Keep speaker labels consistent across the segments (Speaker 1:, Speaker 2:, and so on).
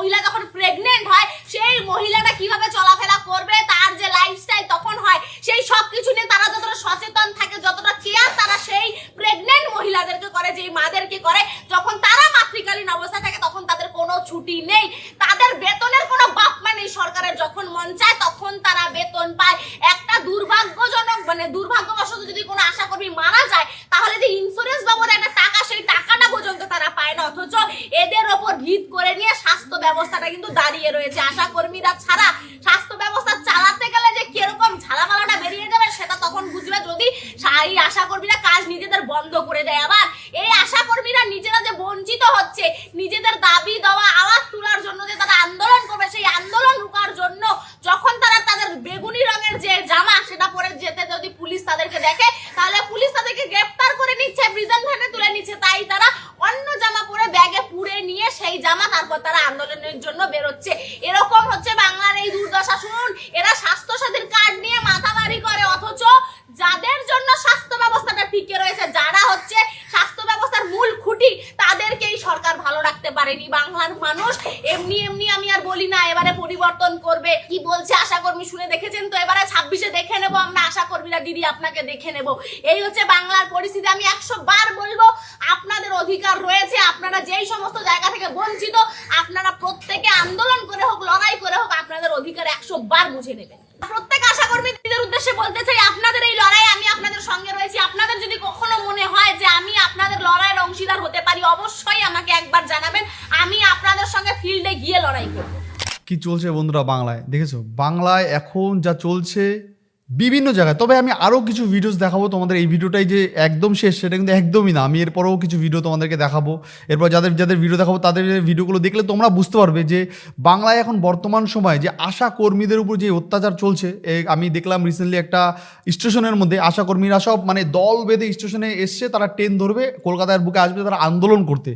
Speaker 1: মহিলা যখন প্রেগনেন্ট হয়, সেই মহিলাটা কীভাবে চলাফেরা করবে, তার যে লাইফস্টাইল তখন হয়, সেই সব কিছু নিয়ে তারা যতটা সচেতন থাকে, যতটা কেয়ার তারা সেই প্রেগনেন্ট মহিলাদেরকে করে, যেই মাদেরকে করে। যখন তারা মাতৃকালীন অবস্থা থাকে, তখন তাদের কোনো ছুটি নেই। তাদের বেতনের কোনো বাপমা নেই সরকারের। যখন মন চায়, তখন তারা বেতন পায়। একটা দুর্ভাগ্যজনক মানে দুর্ভাগ্যবশত যদি কোনো আশাকর্মী মারা যায়, তাহলে যে ইন্স্যুরেন্স বাবদ একটা টাকা, সেই টাকাটা পর্যন্ত তারা পায় না। অথচ এদের ওপর ভিত করে নিয়ে স্বাস্থ্য ব্যবস্থাটা কিন্তু দাঁড়িয়ে রয়েছে। আশাকর্মীরা ছাড়া স্বাস্থ্য ব্যবস্থা চালাতে গেলে যে কীরকম ঝালামালাটা বেরিয়ে যাবে সেটা তখন বুঝবে যদি এই আশাকর্মীরা কাজ নিজেদের বন্ধ করে দেয়। আবার এই আশাকর্মীরা নিজেরা যে বঞ্চিত হচ্ছে, নিজেদের দাবি দেওয়া, আওয়াজ তোলার জন্য যে তারা আন্দোলন করবে, সেই আন্দোলন রুকার জন্য যখন তারা তাদের বেগুনি রঙের যে জামা সেটা পরে যেতে যদি পুলিশ তাদেরকে দেখে, তাহলে পুলিশ তাদেরকে গ্রেপ্তার করে নিচ্ছে প্রিজন ভ্যানে তুলে নিচ্ছে তাই তারা অন্য জামা পরে ব্যাগে পুড়ে নিয়ে সেই জামা, তারপর তারা আন্দোলনের জন্য বেরোচ্ছে। এরকম হচ্ছে বাংলার এই দুর্দশা। শুনুন, এরা স্বাস্থ্য সাথীর কার্ড নিয়ে মাথামারি করে, অথচ যাদের জন্য স্বাস্থ্য ব্যবস্থাটা টিকে রয়েছে, যারা হচ্ছে স্বাস্থ্য ব্যবস্থার মূল খুঁটি, তাদেরকেই সরকার ভালো রাখতে পারেনি। বাংলার মানুষ এমনি এমনি আমি আর বলি না, এবারে পরিবর্তন করবে। কি বলছে আশাকর্মী শুনে দেখেছেন তো? এবারে ছাব্বিশে দেখে নেব আমরা। আশাকর্মীরা দিদি আপনাকে দেখে নেব। এই হচ্ছে বাংলার পরিস্থিতি। আমি একশো বার বলব অধিকার রয়েছে, আপনারা যেই সমস্ত জায়গা থেকে বঞ্চিত, আপনারা প্রত্যেকে আন্দোলন করে হোক, লড়াই করে হোক, আপনাদের অধিকার একশো বার বুঝে নেবেন। প্রত্যেক আশাকর্মীদের উদ্দেশ্যে বলতে চাই, আপনাদের এই লড়াই আমি আপনাদের সঙ্গে রয়েছি। আপনাদের যদি কখনো মনে হয় যে আমি আপনাদের লড়াইয়ের অংশীদার হতে পারি, অবশ্যই আমাকে একবার জানাবেন। আমি আপনাদের সঙ্গে ফিল্ডে গিয়ে লড়াই করব।
Speaker 2: কি চলছে বন্ধুরা বাংলায়? দেখেছ? বাংলায় এখন যা চলছে বিভিন্ন জায়গায়। তবে আমি আরও কিছু ভিডিওস দেখাবো তোমাদের। এই ভিডিওটাই যে একদম শেষ, সেটা কিন্তু একদমই না। আমি এরপরেও কিছু ভিডিও তোমাদেরকে দেখাবো। এরপর যাদের যাদের ভিডিও দেখাবো, তাদের ভিডিওগুলো দেখলে তোমরা বুঝতে পারবে যে বাংলায় এখন বর্তমান সময়ে যে আশা কর্মীদের উপর যে অত্যাচার চলছে আমি দেখলাম রিসেন্টলি একটা স্টেশনের মধ্যে আশা কর্মীরা সব মানে দল বেঁধে স্টেশনে এসছে তারা ট্রেন ধরবে, কলকাতার বুকে আসবে তারা আন্দোলন করতে।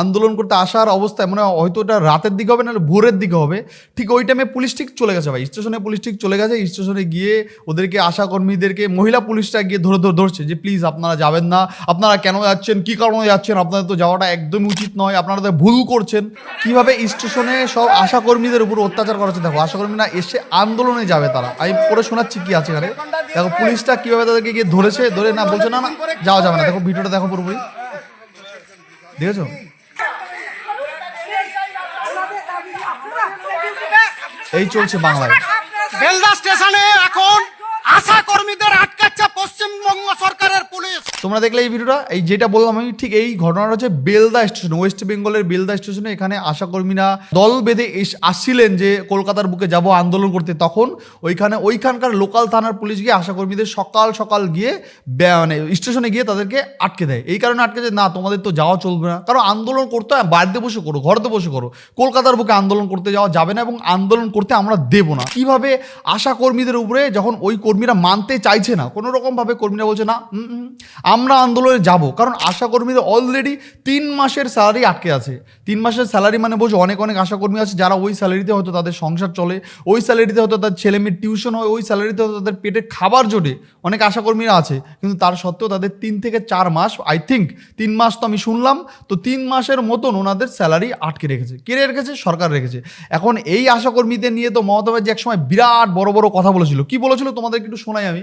Speaker 2: আন্দোলন করতে আসার অবস্থায় মানে হয়তো ওটা রাতের দিকে হবে, নাহলে ভোরের দিকে হবে। ঠিক ওই টাইমে পুলিশ ঠিক চলে গেছে ভাই। স্টেশনে পুলিশ ঠিক চলে গেছে। স্টেশনে গিয়ে ওদেরকে আশা কর্মীদেরকে মহিলা পুলিশটা গিয়ে ধরে ধরে ধরছে যে, প্লিজ আপনারা যাবেন না। আপনারা কেন যাচ্ছেন? কী কারণে যাচ্ছেন? আপনাদের তো যাওয়াটা একদমই উচিত নয়। আপনারা তো ভুল করছেন। কীভাবে স্টেশনে সব আশা কর্মীদের উপর অত্যাচার করা হচ্ছে? দেখো, আশা কর্মীরা এসে আন্দোলনে যাবে তারা। আমি পড়ে শোনাচ্ছি কি আছে এখানে। দেখো, পুলিশটা কীভাবে তাদেরকে গিয়ে ধরেছে? ধরে না, বলছে, না না, যাওয়া যাবে না। দেখো, ভিডিওটা দেখো পুরোপুরি। দেখেছ? এই চলছে বাংলায়।
Speaker 3: বেলদা স্টেশনে
Speaker 2: তোমরা দেখলে এই ভিডিওটা, এই যেটা বললাম আমি, ঠিক এই ঘটনাটা হচ্ছে বেলদা স্টেশন, ওয়েস্ট বেঙ্গলের বেলদা স্টেশনে, এখানে আশাকর্মীরা দল বেঁধে আসছিলেন যে কলকাতার বুকে যাব আন্দোলন করতে। তখন ওইখানে, ওইখানকার লোকাল থানার পুলিশ গিয়ে আশাকর্মীদের সকাল সকাল গিয়ে মানে স্টেশনে গিয়ে তাদেরকে আটকে দেয়। এই কারণে আটকে যে না, তোমাদের তো যাওয়া চলবে না। কারণ আন্দোলন করতে হয়, বাড়িতে বসে করো, ঘরেতে বসে করো। কলকাতার বুকে আন্দোলন করতে যাওয়া যাবে না এবং আন্দোলন করতে আমরা দেব না। কীভাবে আশা কর্মীদের উপরে যখন ওই কর্মীরা মানতে চাইছে না কোনো রকমভাবে কর্মীরা বলছে না আমরা আন্দোলনে যাব, কারণ আশাকর্মীদের অলরেডি তিন মাসের স্যালারি আটকে আছে। তিন মাসের স্যালারি মানে বোঝো অনেক অনেক আশাকর্মী আছে যারা ওই স্যালারিতে হয়তো তাদের সংসার চলে, ওই স্যালারিতে হয়তো তাদের ছেলে মেয়ের টিউশন হয়, ওই স্যালারিতে হয়তো তাদের পেটে খাবার জোটে। অনেক আশাকর্মীরা আছে, কিন্তু তার সত্ত্বেও তাদের তিন থেকে চার মাস আই থিঙ্ক তিন মাস তো আমি শুনলাম, তো তিন মাসের মতন ওনাদের স্যালারি আটকে রেখেছে। কে রেখেছে? সরকার রেখেছে। এখন এই আশাকর্মীদের নিয়ে তো মমতা ব্যানার্জি একসময় বিরাট বড় বড় কথা বলেছিল। কি বলেছিল? তোমাদের একটু শোনাই আমি।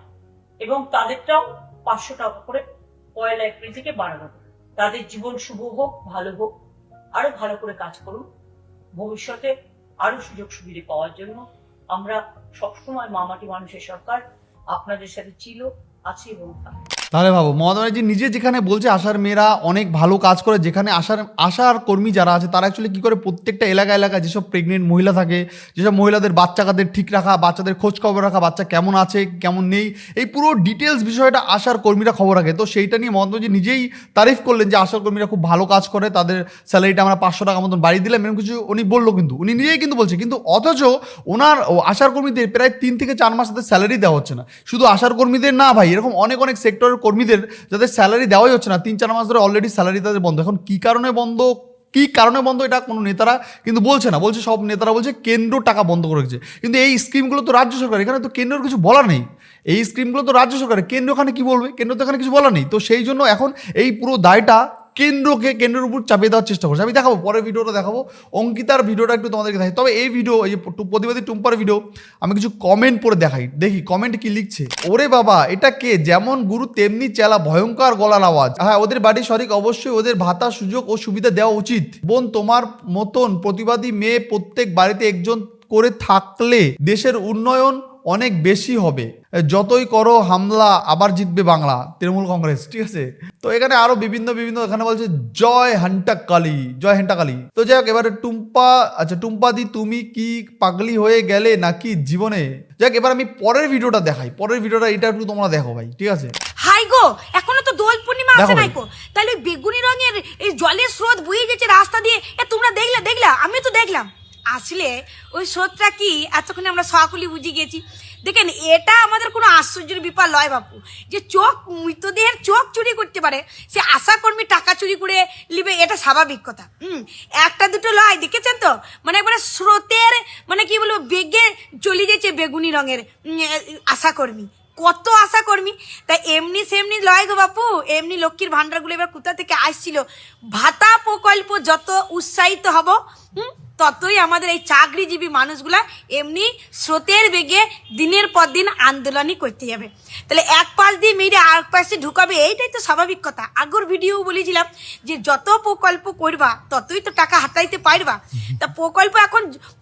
Speaker 4: এবং তাদেরটাও পাঁচশো টাকা করে পয়লা এপ্রিল থেকে বাড়ানো। তাদের জীবন শুভ হোক, ভালো হোক, আরও ভালো করে কাজ করুন। ভবিষ্যতে আরও সুযোগ সুবিধে পাওয়ার জন্য আমরা সবসময় মামাটি মানুষের সরকার, আপনাদের সাথে ছিল, আছে এবং থাকবে।
Speaker 2: তাহলে ভাবো, মমতা ব্যানার্জি নিজে যেখানে বলছে আশার মেয়েরা অনেক ভালো কাজ করে, যেখানে আশার আশার কর্মী যারা আছে, তারা অ্যাকচুয়ালি কী করে, প্রত্যেকটা এলাকা এলাকায় যেসব প্রেগনেন্ট মহিলা থাকে, যেসব মহিলাদের বাচ্চা কাদের ঠিক রাখা, বাচ্চাদের খোঁজ খবর রাখা, বাচ্চা কেমন আছে, কেমন নেই, এই পুরো ডিটেলস বিষয়টা আশার কর্মীরা খবর রাখে। তো সেইটা নিয়ে মমতা ব্যানার্জি নিজেই তারিফ করলেন যে আশার কর্মীরা খুব ভালো কাজ করে, তাদের স্যালারিটা আমরা পাঁচশো টাকা মতন বাড়িয়ে দিলাম, এরকম কিছু উনি বলল কিন্তু, উনি নিজেই কিন্তু বলছে, কিন্তু অথচ ওনার আশার কর্মীদের প্রায় তিন থেকে চার মাস তাদের স্যালারি দেওয়া হচ্ছে না। শুধু আশার কর্মীদের না ভাই, এরকম অনেক অনেক সেক্টরের কর্মীদের যাদের স্যালারি দেওয়াই হচ্ছে না, তিন চার মাস ধরে অলরেডি স্যালারি তাদের বন্ধ। এখন কী কারণে বন্ধ? কি কারণে বন্ধ এটা কোনো নেতারা কিন্তু বলছে না। বলছে সব নেতারা বলছে কেন্দ্র টাকা বন্ধ করে রেখেছে। কিন্তু এই স্কিমগুলো তো রাজ্য সরকার, এখানে তো কেন্দ্রের কিছু বলা নেই। এই স্কিমগুলো তো রাজ্য সরকারের, কেন্দ্র ওখানে কী বলবে? কেন্দ্র তো এখানে কিছু বলা নেই। তো সেই জন্য এখন এই পুরো দায়টা কেন্দ্রকে কেন্দ্রের উপর চাপিয়ে দেওয়ার চেষ্টা করছে। আমি দেখাবো, পরের ভিডিওটা দেখাবো। অঙ্কিতার ভিডিওটা একটু তোমাদেরকে দেখাই। তবে এই ভিডিও, এই যে প্রতিবাদী টুম্পার ভিডিও, আমি কিছু কমেন্ট পড়ে দেখাই। দেখি কমেন্ট কি লিখছে? ওরে বাবা, এটা কে? যেমন গুরু, তেমনি চেলা, ভয়ঙ্কর গলার আওয়াজ। হ্যাঁ ওদের বাড়ি সঠিক অবশ্যই ওদের ভাতা, সুযোগ ও সুবিধা দেওয়া উচিত। বোন, তোমার মতন প্রতিবাদী মেয়ে প্রত্যেক বাড়িতে একজন করে থাকলে দেশের উন্নয়ন অনেক বেশি হবে। যতই করো হামলা আবার জিতবে বাংলা তৃণমূল কংগ্রেস ঠিক আছে? তো এখানে আরও বিভিন্ন বিভিন্ন এখানে বলছে জয় হান্টা কালী জয় হান্টাকালী তো যাই হোক এবারে টুম্পা আচ্ছা টুম্পা দি তুমি কি পাগলি হয়ে গেলে নাকি জীবনে? যাই হোক এবার আমি পরের ভিডিওটা দেখাই। পরের ভিডিওটা এটা একটু তোমরা দেখো ভাই ঠিক আছে?
Speaker 5: হাই গো এখনও তো দোল পূর্ণিমা আসে নাই গো। তাহলে বেগুনি রঙের এই জলের স্রোত বয়ে যাচ্ছে রাস্তা দিয়ে। এ তোমরা দেখলা দেখলা? আমি তো দেখলাম। আসলে ওই স্রোতটা কি? এতক্ষণে আমরা সকলি বুঝে গেছি দেখেন এটা আমাদের কোনো আশ্চর্যের ব্যাপার লয় বাপু। যে চোখ মৃতদেহের চোখ চুরি করতে পারে সে আশাকর্মী টাকা চুরি করে নিবে এটা স্বাভাবিক কথা। হুম একটা দুটো লয় দেখেছেন তো? মানে একবারে স্রোতের মানে কি বলব বেগে চলে যাচ্ছে বেগুনি রঙের আশাকর্মী। কত আশা কর্মী তাই এমনি সেমনি লয় গো বাপু এমনি লক্ষ্মীর ভান্ডারগুলো এবার কোথা থেকে আসছিল? ভাতা প্রকল্প যত উৎসাহিত হব হুম, ততই আমাদের এই চাকরিজীবী মানুষগুলা এমনি স্রোতের বেগে দিনের পর দিন আন্দোলনই করতে যাবে। তাহলে এক পাশ দিয়ে মেরে আর এক পাশে ঢুকাবে এইটাই তো স্বাভাবিক কথা। আগর ভিডিও বলেছিলাম যে যত প্রকল্প করবা ততই তো টাকা হাতাইতে পারবা। তা প্রকল্প এখন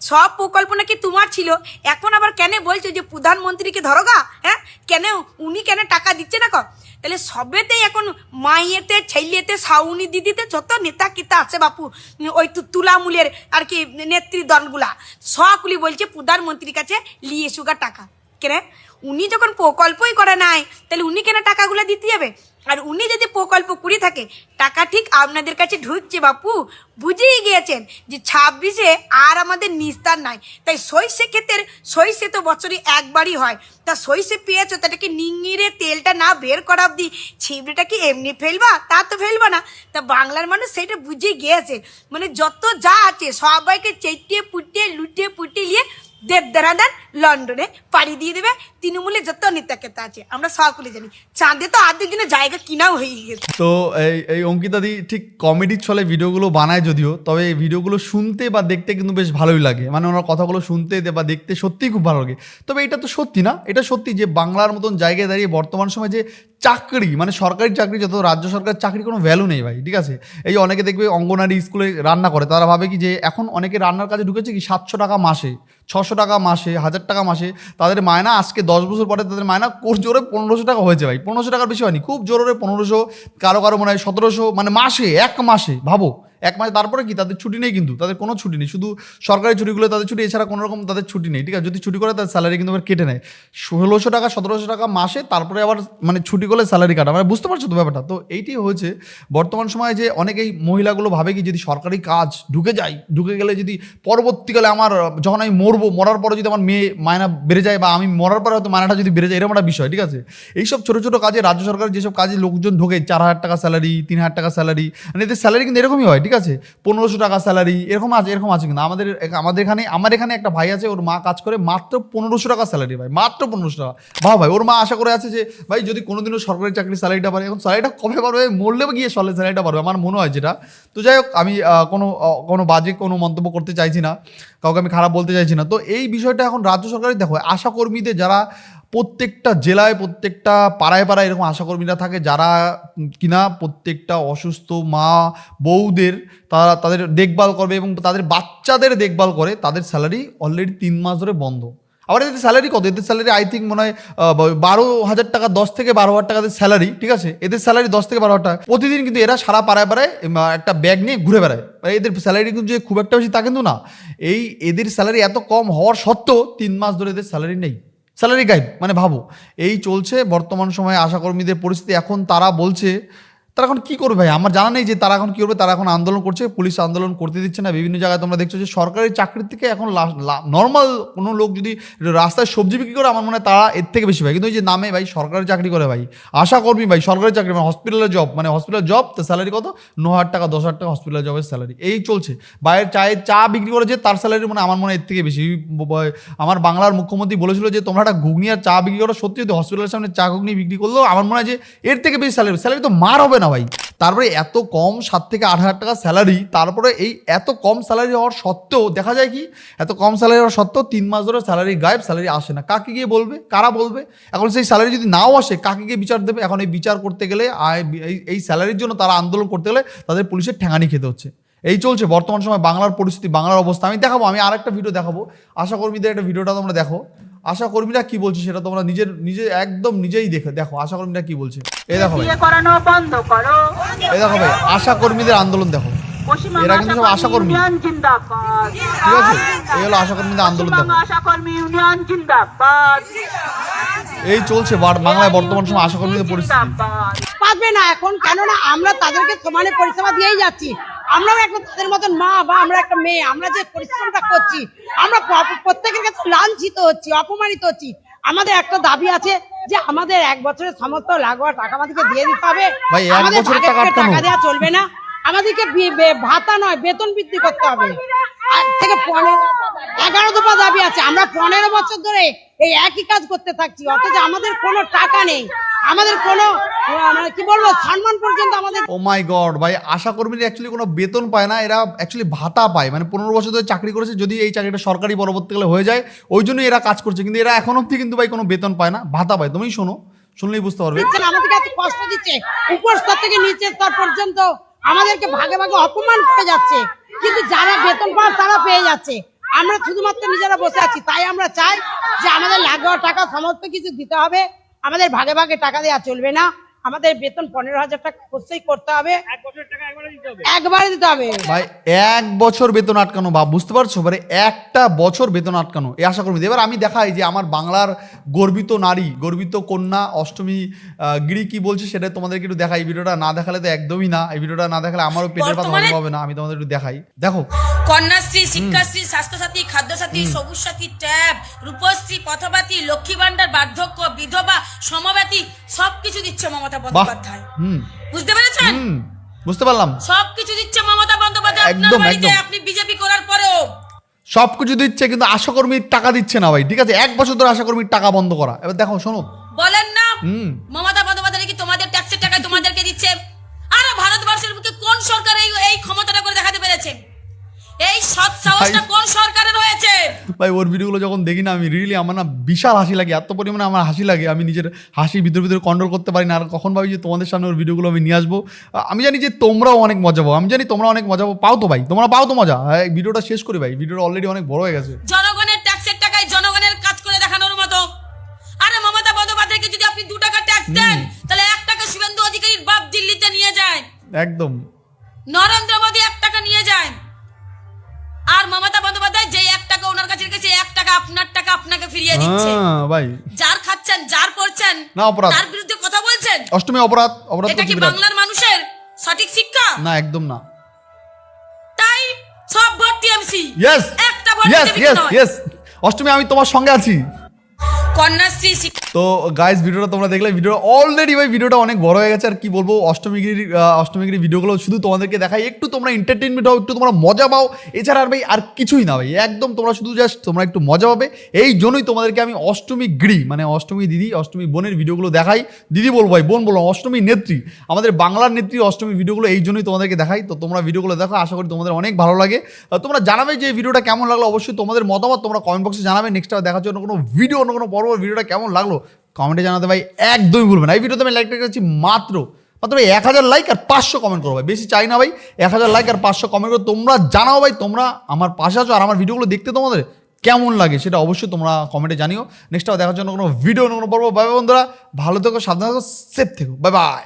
Speaker 5: সব প্রকল্প নাকি তোমার ছিল। এখন আবার কেন বলছো যে প্রধানমন্ত্রীকে ধরোগা হ্যাঁ? কেন উনি কেন টাকা দিচ্ছে না কো? তাহলে সবেতেই এখন মাইয়েতে, ছেলেতে সাউনি দিদিতে যত নেতা কিতা আছে বাপু, ওই তু- তুলামূলের আর কি নেত্রী দলগুলা সকলি বলছে প্রধানমন্ত্রীর কাছে লিয়ে সুগার টাকা। কেন? উনি যখন প্রকল্পই করে নাই, তাহলে উনি কেন টাকাগুলো দিতে যাবে? আর উনি যদি প্রকল্প করে থাকে, টাকা ঠিক আপনাদের কাছে ঢুকছে বাপু, বুঝেই গিয়েছেন যে ছাব্বিশে আর আমাদের নিস্তার নাই। তাই সইষে ক্ষেতের সইষে তো বছরে একবারই হয়। তা সইষে পেয়েছ তাটাকে নিঙিরে তেলটা না বের করা অব্দি ছিবড়েটা কি এমনি ফেলবা? তা তো ফেলবা না। তা বাংলার মানুষ সেটা বুঝে গিয়েছে। মানে যত যা আছে, সবাইকে চেটিয়ে পুটিয়ে, লুটিয়ে পুটিয়ে নিয়ে দেবদারাদান লন্ডনে পাড়ি দিয়ে দেবে তৃণমূলে যত নেতা কেতা আছে, আমরা সকলে জানি। চাঁদে তো আর্ধেক দিনের জায়গা কিনাও হয়ে গেছে।
Speaker 2: তো এই এই অঙ্কিতাদি ঠিক কমেডির ছলে ভিডিওগুলো বানায় যদিও, তবে এই ভিডিওগুলো শুনতে বা দেখতে কিন্তু বেশ ভালোই লাগে। মানে ওনার কথাগুলো শুনতে বা দেখতে সত্যিই খুব ভালো লাগে। তবে এটা তো সত্যি না, এটা সত্যি যে বাংলার মতন জায়গায় দাঁড়িয়ে বর্তমান সময় যে চাকরি মানে সরকারি চাকরি, যত রাজ্য সরকার চাকরি কোনো ভ্যালু নেই ভাই, ঠিক আছে? এই অনেকে দেখবে অঙ্গনারী স্কুলে রান্না করে, তারা ভাবে কি যে এখন অনেকে রান্নার কাজে ঢুকেছে কি সাতশো টাকা মাসে, ছশো টাকা মাসে, হাজার টাকা মাসে, তাদের মায়না আজকে দশ বছর পরে তাদের মায়না কোর জোরে পনেরোশো টাকা হয়েছে ভাই, পনেরোশো টাকার বেশি হয়নি, খুব জোরে পনেরোশো, কারও কারও মনে হয় সতেরোশো মানে মাসে, এক মাসে, ভাবো। এক মাস তারপরে কি? তাদের ছুটি নেই কিন্তু, তাদের কোনো ছুটি নেই। শুধু সরকারি ছুটিগুলো তাদের ছুটি, এছাড়া কোনো রকম তাদের ছুটি নেই, ঠিক আছে? যদি ছুটি করে তাদের স্যালারি কিন্তু আবার কেটে নেয়। ষোলোশো টাকা, সতেরোশো টাকা মাসে তারপরে আবার মানে ছুটি করলে স্যালারি কাটা। মানে বুঝতে পারছ তো ব্যাপারটা? তো এইটি হয়েছে, বর্তমান সময়ে যে অনেকেই মহিলাগুলো ভাবে কি, যদি সরকারি কাজ ঢুকে যায়, ঢুকে গেলে যদি পরবর্তীকালে আমার, যখন আমি মরবো, মরার পরে যদি আমার মেয়ে মায়না বেড়ে যায় বা আমি মরার পরে হয়তো মায়নাটা যদি বেড়ে যায়, এরকম একটা বিষয়, ঠিক আছে? এইসব ছোটো ছোটো কাজে রাজ্য সরকার যেসব কাজে লোকজন ঢোকে, চার হাজার টাকা স্যালারি তিন হাজার টাকা স্যালারি মানে এদের স্যালারি কিন্তু এরকমই হয় আছে? পনেরোশো টাকা স্যালারি এরকম আছে এরকম আছে কিন্তু। আমাদের আমাদের এখানে, আমার এখানে একটা ভাই আছে, ওর মা কাজ করে মাত্র পনেরোশো টাকা স্যালারি ভাই, মাত্র পনেরোশো টাকা। ভাও ভাই, ওর মা আশা করে আছে যে, ভাই যদি কোনোদিনও সরকারি চাকরি স্যালারিটা পারে, এখন স্যালারিটা কবে পারবে মরলে গিয়ে সলে স্যালারিটা পারবে আমার মনে হয় যেটা। তো যাই হোক, আমি কোনো কোনো বাজে কোনো মন্তব্য করতে চাইছি না, কাউকে আমি খারাপ বলতে চাইছি না। তো এই বিষয়টা এখন রাজ্য সরকারই দেখো, আশাকর্মীদের যারা প্রত্যেকটা জেলায়, প্রত্যেকটা পাড়ায় পাড়ায় এরকম আশাকর্মীরা থাকে যারা কিনা প্রত্যেকটা অসুস্থ মা বউদের তারা তাদের দেখভাল করবে এবং তাদের বাচ্চাদের দেখভাল করে তাদের স্যালারি অলরেডি তিন মাস ধরে বন্ধ। আবার এদের স্যালারি কত? এদের স্যালারি আই থিঙ্ক মনে হয় বারো হাজার টাকা, দশ থেকে বারো হাজার টাকা স্যালারি ঠিক আছে? এদের স্যালারি দশ থেকে বারো হাজার টাকা। প্রতিদিন কিন্তু এরা সারা পাড়ায় পাড়ায় একটা ব্যাগ নিয়ে ঘুরে বেড়ায়। মানে এদের স্যালারি কিন্তু যে খুব একটা বেশি তা কিন্তু না। এই এদের স্যালারি এত কম হওয়ার সত্ত্বেও তিন মাস ধরে এদের স্যালারি নেই। স্যালারি গাইড মানে ভাবো। এই চলছে বর্তমান সময়ে আশাকর্মীদের পরিস্থিতি। এখন তারা বলছে তারা এখন কি করবে ভাই? আমার জানা নেই যে তারা এখন কি করবে, তারা এখন আন্দোলন করছে, পুলিশ আন্দোলন করতে দিচ্ছে না, বিভিন্ন জায়গায় তোমরা দেখছ যে সরকারি চাকরির থেকে এখন নর্মাল কোনো লোক যদি রাস্তায় সবজি বিক্রি করে, আমার মনে হয় তারা এর থেকে বেশি ভাই। কিন্তু ওই যে নামে ভাই সরকারি চাকরি করে ভাই। আশা কর্মী ভাই, সরকারি চাকরি মানে হসপিটালের জব মানে হসপিটাল জব তো স্যালারি কত? ন হাজার টাকা, দশ হাজার টাকা হসপিটাল জবের স্যালারি এই চলছে। বাইরের চায়ের চা বিক্রি করে যে তার স্যালারি মানে আমার মনে হয় এর থেকে বেশি। আমার বাংলার মুখ্যমন্ত্রী বলেছিল যে, তোমরা একটা ঘুগনি আর চা বিক্রি করো, সত্যি যদি হসপিটালের সামনে চা ঘুগনি বিক্রি করলেও আমার মনে হয় যে এর থেকে বেশি স্যালারি স্যালারি তো মার হবে না ভাই। তারপরে এত কম সাত থেকে আট হাজার টাকা স্যালারি তারপরে এই এত কম স্যালারি হওয়ার সত্ত্বেও দেখা যায় কি, এত কম স্যালারি হওয়ার সত্ত্বেও তিন মাস ধরে স্যালারি গায়েব স্যালারি আসে না। কাকে গিয়ে বলবে? কারা বলবে? এখন সেই স্যালারি যদি নাও আসে, কাকে গিয়ে বিচার দেবে? এখন এই বিচার করতে গেলে এই- স্যালারির জন্য তারা আন্দোলন করতে গেলে তাদের পুলিশের ঠেঙানি খেতে হচ্ছে। এই চলছে বর্তমান সময় বাংলার পরিস্থিতি, বাংলার অবস্থা। আমি দেখাবো, আমি আরেকটা ভিডিও দেখাবো। আশা কর্মীদের একটা ভিডিওটা তোমরা দেখো। আশা কর্মীরা কি বলছে সেটা তোমরা নিজের নিজে একদম নিজেই দেখো দেখো আশা কর্মীরা কি বলছে। এই দেখো ভাই।
Speaker 6: করানো বন্ধ করো।
Speaker 2: এই দেখো ভাই আশা কর্মীদের আন্দোলন দেখো। এরা কিন্তু সব আশাকর্মী। ঠিক আছে? এই হলো আশা কর্মীদের আন্দোলন দেখো। এই চলছে বাংলায় বর্তমান সময় আশা কর্মীদের পরিস্থিতি।
Speaker 7: পারবে না এখন কেননা আমরা তাদেরকে সমানে পরিষেবা দিয়েই যাচ্ছি। আমরাও একটা তাদের মতন মা বা আমরা একটা মেয়ে আমরা যে পরিশ্রমটা করছি আমরা প্রত্যেকের কাছে লাঞ্ছিত হচ্ছি অপমানিত হচ্ছি। আমাদের একটা দাবি আছে যে আমাদের এক বছরের সমস্ত লাগোয়া টাকা আমাদেরকে দিয়ে দিতে হবে। আমাদের
Speaker 2: টাকা
Speaker 7: দেওয়া চলবে না। আমাদেরকে ভাতা নয় বেতন বৃদ্ধি করতে হবে। আজ থেকে পনেরো এগারো দফা দাবি আছে। আমরা পনেরো বছর ধরে এই একই কাজ করতে থাকছি অথচ আমাদের কোনো টাকা নেই। আমাদের কোনো মানে কি বলব সম্মান পর্যন্ত আমাদের
Speaker 2: ও মাই গড ভাই আশা কর্মীরা অ্যাকচুয়ালি কোনো বেতন পায় না এরা অ্যাকচুয়ালি ভাতা পায়। মানে পনেরো বছর ধরে চাকরি করেছে যদি এই চাকরিটা সরকারি পরবর্তীকালে হয়ে যায় ওই জন্যই এরা কাজ করছে। কিন্তু এরা এখন অব্দি কিন্তু ভাই কোনো বেতন পায় না ভাতা পায়। তুমি শোনো শুনলেই বুঝতে পারবে।
Speaker 7: আমাদেরকে এত কষ্ট দিচ্ছে উপর স্তর থেকে নিচের স্তর পর্যন্ত আমাদেরকে ভাগে ভাগে অপমান করে যাচ্ছে। কিন্তু যারা বেতন পান তারা পেয়ে যাচ্ছে। আমরা শুধুমাত্র নিজেরা বসে আছি তাই আমরা চাই যে আমাদের লাগোয়া টাকা সমস্ত কিছু দিতে হবে। আমাদের ভাগে ভাগে টাকা দেওয়া চলবে না। আমাদের বেতন পনেরো হাজার টাকা অবশ্যই করতে হবে। একবারে দিতে হবে।
Speaker 2: ভাই এক বছর বেতন আটকানো বা বুঝতে পারছ? মানে একটা বছর বেতন আটকানো এই আশা কর্মী এবার আমি দেখাই যে আমার বাংলার গর্বিত নারী গর্বিত কন্যা অষ্টমী গিরি কি বলছে সেটা তোমাদেরকে একটু দেখাই। এই ভিডিওটা না দেখালে তো একদমই না। এই ভিডিওটা না দেখালে আমারও পেটের পাতা হজম হবে না। আমি তোমাদের একটু দেখাই। দেখো।
Speaker 5: কন্যাশ্রী শিক্ষাশ্রী স্বাস্থ্যসাথী খাদ্যসাথী সবুজ সাথী ট্যাব রূপশ্রী পথবাতী লক্ষ্মী ভান্ডার বার্ধক্য বিধবা সমব্যাতী সবকিছু দিচ্ছে মমতা
Speaker 2: বাহ
Speaker 5: বন্দ্যোপাধ্যায়। বুঝতে পেরেছেন?
Speaker 2: বুঝতে পারলাম।
Speaker 5: সবকিছু দিচ্ছে মমতা বন্দ্যোপাধ্যায় আপনার
Speaker 2: একদম,
Speaker 5: বাড়িতে
Speaker 2: একদম।
Speaker 5: আপনি বিজেপি করার পরেও।
Speaker 2: সব কিছু দিচ্ছে কিন্তু আশাকর্মীর টাকা দিচ্ছে না ভাই ঠিক আছে? এক বছর ধরে আশাকর্মীর টাকা বন্ধ করা। এবার দেখো শোনো।
Speaker 5: বলেন না
Speaker 2: হুম।
Speaker 5: মমতা বন্দ্যোপাধ্যায় কি তোমাদের ট্যাক্সের টাকায় তোমাদেরকে দিচ্ছে? আরে ভারতবর্ষের বুকে কোন সরকার এই এই ক্ষমতাটা করে দেখাতে পেরেছে? এই সৎ সাহসটা কোন সরকারের হয়েছে?
Speaker 2: ভাই ওর ভিডিওগুলো যখন দেখি না আমি রিয়েলি আমার না বিশাল হাসি লাগে এত পরিমাণে আমার হাসি লাগে। আমি নিজের হাসি ভিতরে ভিতরে কন্ট্রোল করতে পারি না আর কখন ভাবি যে তোমাদের সামনে ওর ভিডিওগুলো আমি নিয়ে আসব? আমি জানি যে তোমরাও অনেক মজা পাও। আমি জানি তোমরা অনেক মজা পাও। পাও তো ভাই তোমরা পাও তো মজা। হ্যাঁ, এই ভিডিওটা শেষ করি ভাই। ভিডিওটা অলরেডি অনেক বড় হয়ে গেছে।
Speaker 5: জনগণের ট্যাক্সের টাকায় জনগণের কাজ করে দেখানোর মতো। আরে মমতা বন্দ্যোপাধ্যায়কে যদি আপনি দু টাকা ট্যাক্স দেন তাহলে এক টাকা শুভেন্দু অধিকারীর বাপ দিল্লিতে নিয়ে যায়।
Speaker 2: একদম।
Speaker 5: নরেন্দ্র মোদী এক টাকা নিয়ে যায়। আর মমতা বন্দ্যোপাধ্যায় যে এক টাকা ওনার কাছে রেখেছে এক টাকা আপনার টাকা আপনাকে ফিরিয়ে দিচ্ছে।
Speaker 2: হ্যাঁ ভাই।
Speaker 5: যার খাচ্ছেন যার করছেন
Speaker 2: না, অপরাধ।
Speaker 5: তার বিরুদ্ধে কথা বলছেন?
Speaker 2: অষ্টমী অপরাধ অপরাধ
Speaker 5: এটা কি বাংলার মানুষের সঠিক শিক্ষা?
Speaker 2: না একদম না।
Speaker 5: তাই সব ভোট টিএমসি।
Speaker 2: ইয়েস
Speaker 5: একটা
Speaker 2: ইয়েস ইয়েস অষ্টমী আমি তোমার সঙ্গে আছি।
Speaker 5: কন্যাশ্রী
Speaker 2: তো গাইস ভিডিওটা তোমরা দেখলে ভিডিও অলরেডি ভাই ভিডিওটা অনেক বড় হয়ে গেছে। আর কি বলব অষ্টমীগিরির আহ, অষ্টমীগিরির ভিডিওগুলো শুধু তোমাদেরকে দেখাই। একটু তোমরা এন্টারটেনমেন্ট হও একটু তোমরা মজা পাও। এছাড়া আর ভাই আর কিছুই না ভাই একদম তোমরা শুধু জাস্ট তোমরা একটু মজা পাবে। এই জন্যই তোমাদেরকে আমি অষ্টমী গিরি মানে অষ্টমী দিদি অষ্টমী বোনের ভিডিওগুলো দেখাই। দিদি বলব ভাই বোন বলব অষ্টমী নেত্রী আমাদের বাংলার নেত্রী অষ্টমী ভিডিওগুলো এই জন্যই তোমাদেরকে দেখাই। তো তোমরা ভিডিওগুলো দেখো আশা করি তোমাদের অনেক ভালো লাগে। তোমরা জানাবে যে ভিডিওটা কেমন লাগল অবশ্যই তোমাদের মতামত তোমরা কমেন্ট বক্সে জানাবে। নেক্সট দেখার জন্য কোনো ভিডিও অন্য কোনো পর্ব ভিডিওটা কেমন লাগল? কমেন্টে জানাতে ভাই একদমই ভুলবে না। এই ভিডিওতে আমি লাইকটা রেখেছি মাত্র মাত্র ভাই এক হাজার লাইক আর পাঁচশো কমেন্ট করো ভাই। বেশি চাই না ভাই, এক হাজার লাইক আর পাঁচশো কমেন্ট করো। তোমরা জানাও ভাই, তোমরা আমার পাশে আছো আর আমার ভিডিওগুলো দেখতে তোমাদের কেমন লাগে সেটা অবশ্যই তোমরা কমেন্টে জানিও। নেক্সট দেখার জন্য কোনো ভিডিও অনুগ্রহ কোনো পর্ব। বাই বন্ধুরা, ভালো থেকো, সাবধান থেকো সেফ থেকো। Bye bye